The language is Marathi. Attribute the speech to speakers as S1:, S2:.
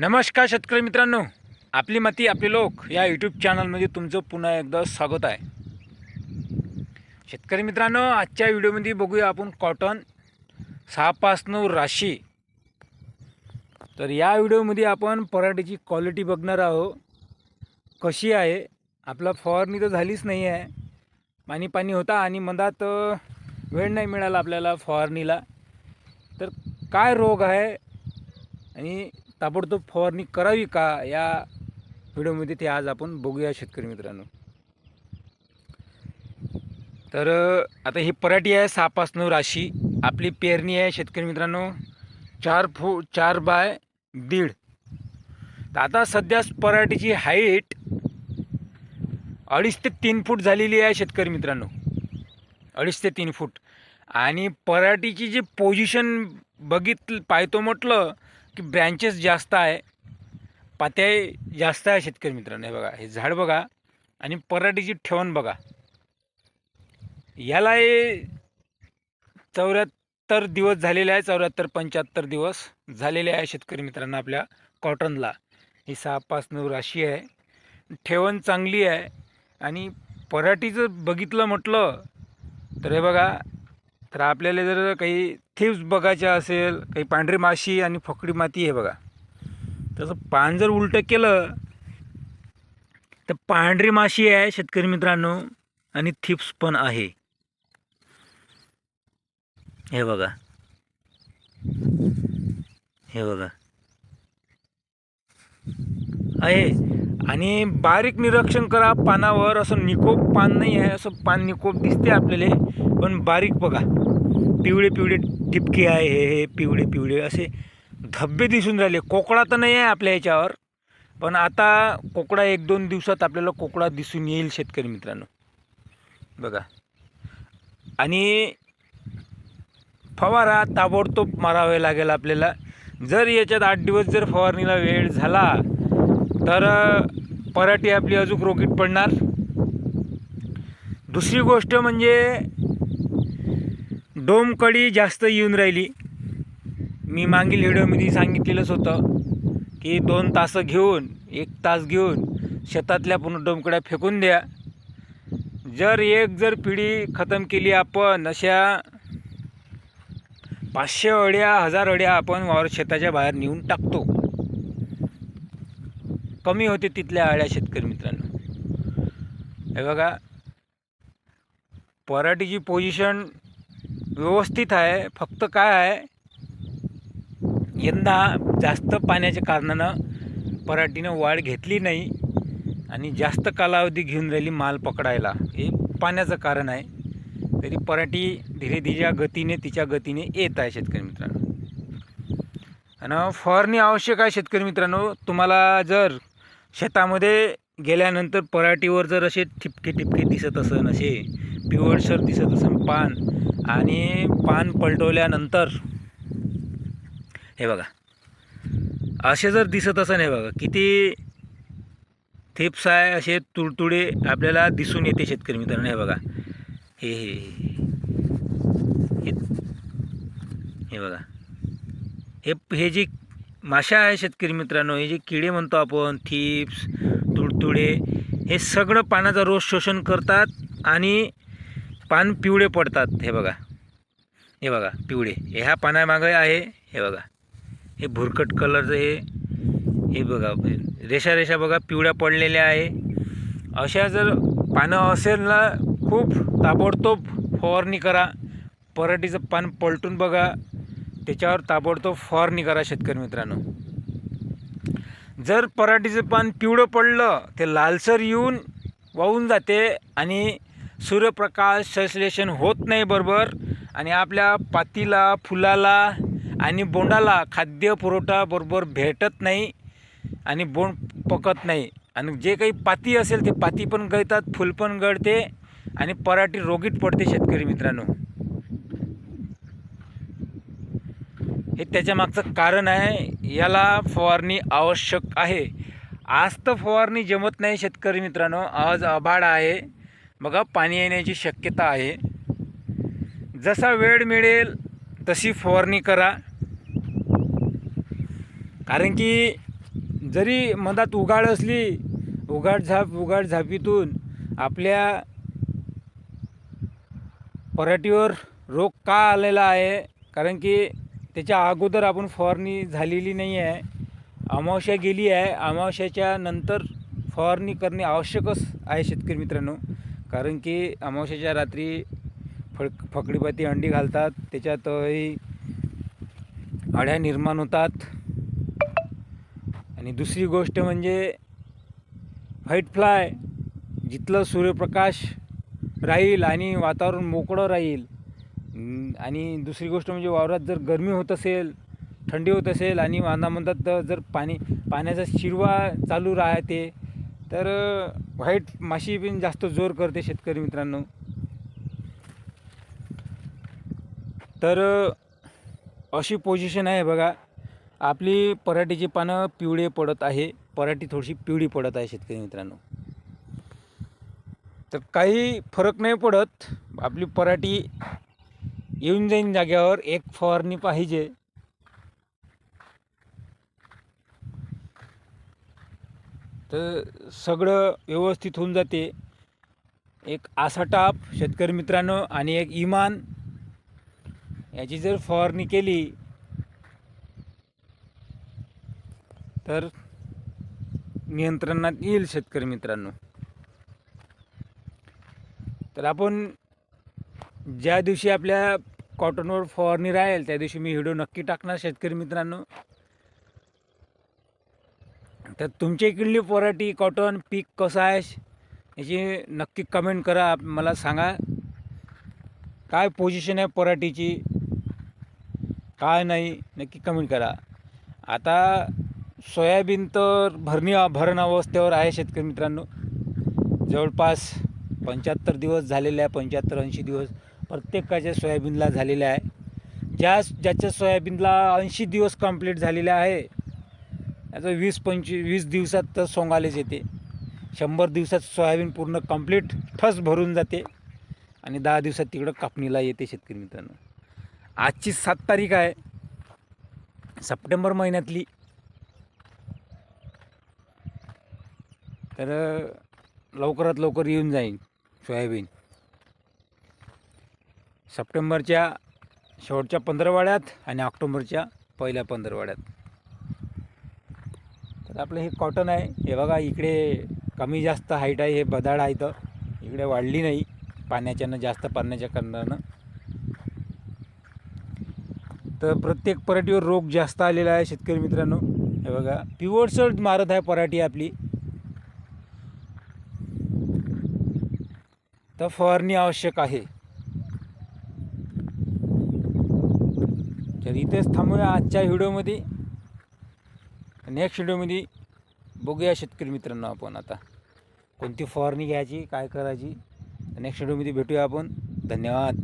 S1: नमस्कार शेतकरी मित्रांनो. आपली माती आपले लोक या यूट्यूब चॅनलमध्ये तुमचं पुन्हा एकदा स्वागत आहे. शेतकरी मित्रांनो आजच्या व्हिडिओमध्ये बघूया आपण कॉटन सहा पाच नऊ राशी. तर या व्हिडिओमध्ये आपण पराठीची क्वालिटी बघणार आहोत. कशी आहे? आपला फवारणी तर झालीच नाही आहे. पाणी पाणी होता आणि मधात वेळ नाही मिळाला आपल्याला फवारणीला. तर काय रोग आहे? आणि ताबडतोब फवारणी करावी का या व्हिडिओमध्ये ते आज आपण बघूया शेतकरी मित्रांनो. तर आता ही पराठी आहे सहापासनं नऊ राशी. आपली पेरणी आहे शेतकरी मित्रांनो चार फू चार बाय दीड. तर आता सध्या पराठीची हाईट अडीच ते तीन फूट झालेली आहे शेतकरी मित्रांनो. अडीच ते तीन फूट. आणि पराठीची जी पोझिशन बघित पाहतो म्हटलं की ब्रँचेस जास्त आहे पात्या जास्त आहे शेतकरी मित्रांनो. हे बघा हे झाड बघा आणि पराठीची ठेवण बघा. याला हे चौऱ्याहत्तर दिवस झालेले आहे चौऱ्याहत्तर पंच्याहत्तर दिवस झालेले आहे शेतकरी मित्रांनो आपल्या कॉटनला. ही सहा पाच नऊ राशी आहे. ठेवण चांगली आहे आणि पराठीचं बघितलं म्हटलं तर हे बघा तर आपल्याला जर काही थिप्स बघायच्या असेल काही पांढरी माशी आणि फकडी माती हे बघा. तसं पान जर उलटं केलं तर पांढरी माशी आहे शेतकरी मित्रांनो आणि थिप्स पण आहे. हे बघा. हे बघा. आहे. आणि बारीक निरीक्षण करा पानावर असं निकोप पान नाही आहे असं पान निकोप दिसते आपल्याला पण बारीक बघा. पिवळे पिवळे टिपके आहे हे हे पिवळे पिवळे असे धब्बे दिसून राहिले. कोकडा तर नाही आहे आपल्या याच्यावर पण आता कोकडा एक दोन दिवसात आपल्याला कोकडा दिसून येईल शेतकरी मित्रांनो. बघा. आणि फवारा ताबडतोब मारावे लागेल आपल्याला. जर याच्यात आठ दिवस जर फवारणीला वेळ झाला तर पराठी आपली अजून रोगीट पडणार. दुसरी गोष्ट म्हणजे डोमकडी जास्त येऊन राहिली. मी मागील व्हिडिओमध्ये सांगितलेलंच होतं की दोन तासं घेऊन एक तास घेऊन शेतातल्या पूर्ण डोमकड्या फेकून द्या. जर एक जर पिढी खतम केली आपण अशा पाचशे अड्या हजार अड्या आपण वावर शेताच्या बाहेर नेऊन टाकतो. कमी होते तिथल्या अळ्या शेतकरी मित्रांनो. हे बघा पराठीची पोझिशन व्यवस्थित आहे. फक्त काय आहे यंदा जास्त पाण्याच्या कारणानं पराठीनं वाढ घेतली नाही आणि जास्त कालावधी घेऊन राहिली माल पकडायला. हे पाण्याचं कारण आहे. तरी पराठी धीरे धीरे गतीने तिच्या गतीने येत आहे शेतकरी मित्रांनो. आणि फवारणी आवश्यक आहे शेतकरी मित्रांनो. तुम्हाला जर शेतामध्ये गेल्यानंतर पराठीवर जर असे ठिपके ठिपके दिसत असन असे पिवळसर दिसत असन पान आणि पान पलटवल्यानंतर हे बघा. असे जर दिसत असं हे बघा किती थेप्स आहे असे तुडतुडे आपल्याला दिसून येते शेतकरी मित्रांनो हे बघा. हे हे हे हे. बघा. हे हे जे माशा आहे शेतकरी मित्रांनो हे जे किडे म्हणतो आपण थीप्स तुडतुडे हे सगळं पाण्याचा रोज शोषण करतात आणि पान पिवळे पडतात हे बघा. हे बघा पिवळे. हे ह्या पानामागे आहे हे बघा. हे भुरकट कलरचं हे हे बघा. रेषा रेषा बघा पिवळ्या पडलेल्या आहे. अशा जर पानं असेल ना खूप ताबडतोब फवारणी करा. पराठीचं पान पलटून बघा. त्याच्यावर ताबडतोब फवारणी करा शेतकरी मित्रांनो. जर पराठीचं पान पिवळं पडलं ते लालसर येऊन वाहून जाते आणि सूर्यप्रकाश संश्लेषण होत नाही बरोबर. आणि आपल्या पातीला फुलाला आणि बोंडाला खाद्य पुरवठा बरोबर भेटत नाही आणि बोंड पकत नाही. आणि जे काही पाती असेल ते पाती पण गळतात फुल पण गळते आणि पराठी रोगीट पडते शेतकरी मित्रांनो. हे त्याच्यामागचं कारण आहे याला फवारणी आवश्यक आहे. आज तर फवारणी जमत नाही शेतकरी मित्रांनो. आज आभाळ आहे. बघा पाणी येण्याची शक्यता आहे. जसा वेळ मिळेल तशी फवारणी करा. कारण की जरी मधात उघाड असली उघाड झाप उघाड झापीतून आपल्या पराठीवर रोग का आलेला आहे? कारण की त्याच्या अगोदर आपण फवारणी झालेली नाही आहे. अमावस्या गेली आहे. अमावस्याच्या नंतर फवारणी करणे आवश्यकच आहे शेतकरी मित्रांनो. कारण की अमावस्याच्या रात्री फड फकडीपाती अंडी घालतात त्याच्यातही अळ्या निर्माण होतात. आणि दुसरी गोष्ट म्हणजे व्हाईट फ्लाय जिथलं सूर्यप्रकाश राहील आणि वातावरण मोकळं राहील. आणि दुसरी गोष्ट म्हणजे वावरात जर गरमी होत असेल थंडी होत असेल आणि वांदामंदात जर पाणी पाण्याचा शिरवा चालू राहते तर व्हाईट माशी पण जास्त जोर करते शेतकरी मित्रांनो. तर अशी पोझिशन आहे बघा. आपली पराठीची पानं पिवळे पडत आहे. पराठी थोडीशी पिवळी पडत आहे शेतकरी मित्रांनो. तर काही फरक नाही पडत. आपली पराठी येऊन जाईन जाग्यावर एक फवारणी पाहिजे. तर सगळं व्यवस्थित होऊन जाते. एक आसाटाप शेतकरी मित्रांनो आणि एक इमान. याची जर फवारणी केली तर नियंत्रणात येईल शेतकरी मित्रांनो. तर आपण ज्या दिवशी आपल्या कॉटनवर फवारणी राहील त्या दिवशी मी व्हिडिओ नक्की टाकणार शेतकरी मित्रांनो. तर तुमच्या इकडली पराठी कॉटन पीक कसं आहे? याची नक्की कमेंट करा आप- मला सांगा. काय पोझिशन आहे पराठीची काय नाही नक्की कमेंट करा. आता सोयाबीन तर भरणी भरण अवस्थेवर आहे शेतकरी मित्रांनो. जवळपास पंच्याहत्तर दिवस झालेले आहे पंच्याहत्तर ऐंशी दिवस प्रत्येकाच्या सोयाबीनला झालेले आहे. ज्या ज्याच्या सोयाबीनला ऐंशी दिवस कंप्लीट झालेले आहे याचं वीस पंचवीस वीस दिवसात तर सोंगालेच येते. शंभर दिवसात सोयाबीन पूर्ण कंप्लीट ठस भरून जाते. आणि दहा दिवसात तिकडं कापणीला येते शेतकरी मित्रांनो. आजची सात तारीख आहे. सप्टेंबर महिन्यातली. तर लवकरात लवकर येऊन जाईल सोयाबीन. सप्टेंबरच्या शेवटच्या पंधरवाड्यात आणि ऑक्टोबरच्या पहिल्या पंधरवाड्यात. तर आपलं हे कॉटन आहे. हे बघा इकडे कमी जास्त हाईट आहे हे बदाड आहे तर इकडे वाढली नाही पाण्याच्यानं जास्त पाण्याच्या कारणानं तर प्रत्येक पराठीवर रोग जास्त आलेला आहे शेतकरी मित्रांनो. हे बघा पिवळसर मारत आहे पराठी आपली. तर फवारणी आवश्यक आहे. तर इथेच थांबूया आजच्या व्हिडिओमध्ये. नेक्स्ट व्हिडिओमध्ये बघूया शेतकरी मित्रांनो आपण आता. कोणती फवारणी घ्यायची काय करायची? नेक्स्ट व्हिडिओमध्ये भेटूया आपण. धन्यवाद.